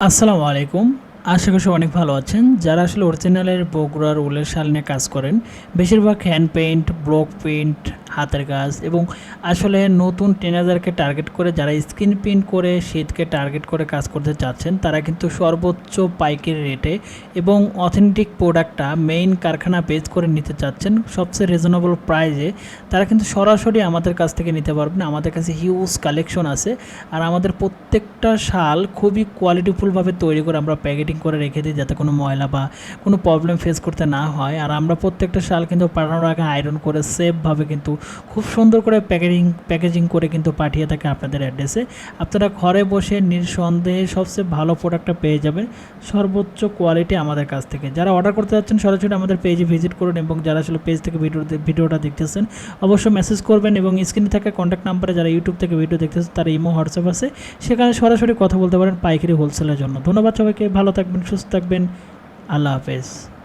আসসালামু আলাইকুম। আশা করি অনেক ভালো আছেন। যারা আসলে অরিজিনালের বগুড়ার উলের শাল নিয়ে কাজ করেন, বেশিরভাগ হ্যান্ড পেইন্ট ব্লক পেইন্ট হাতের কাজ এবং আসলে নতুন টিনেজারকে টার্গেট করে যারা স্ক্রিন প্রিন্ট করে, শীতকে টার্গেট করে কাজ করতে চাচ্ছেন, তারা কিন্তু সর্বোচ্চ পাইকারি রেটে এবং অথেন্টিক প্রোডাক্টটা মেইন কারখানা বেচ করে নিতে চাচ্ছেন। সবচেয়ে রিজনেবল প্রাইজে তারা কিন্তু সরাসরি আমাদের কাছ থেকে নিতে পারবেন। আমাদের কাছে হিউজ কালেকশন আছে আর আমাদের প্রত্যেকটা শাল খুবই কোয়ালিটিফুলভাবে তৈরি করে আমরা প্যাকেটিং করে রেখে দিই যাতে কোনো ময়লা বা কোনো প্রবলেম ফেস করতে না হয়। আর আমরা প্রত্যেকটা শাল কিন্তু পাঠানোর আগে আয়রন করে সেফভাবে কিন্তু খুব সুন্দর করে প্যাকেজিং প্যাকেজিং করে কিন্তু পাঠিয়ে থাকে আপনাদের অ্যাড্রেসে। আপনারা ঘরে বসে নিঃসন্দেহে সবচেয়ে ভালো প্রোডাক্টটা পেয়ে যাবেন। সর্বোচ্চ কোয়ালিটি আমাদের কাছ থেকে। যারা অর্ডার করতে যাচ্ছেন, সরাসরি আমাদের পেজে ভিজিট করুন এবং যারা আসলে পেজ থেকে ভিডিও ভিডিওটা দেখতেছেন, অবশ্যই মেসেজ করবেন এবং স্ক্রিনে থাকা কন্ট্যাক্ট নাম্বারে যারা ইউটিউব থেকে ভিডিও দেখতেছেন, তারা ইমো হোয়াটসঅ্যাপ আছে। সেখানে সরাসরি কথা বলতে পারেন পাইকারি হোলসেলের জন্য। ধন্যবাদ সবাইকে। ভালো থাকবেন, সুস্থ থাকবেন। আল্লাহ হাফেজ।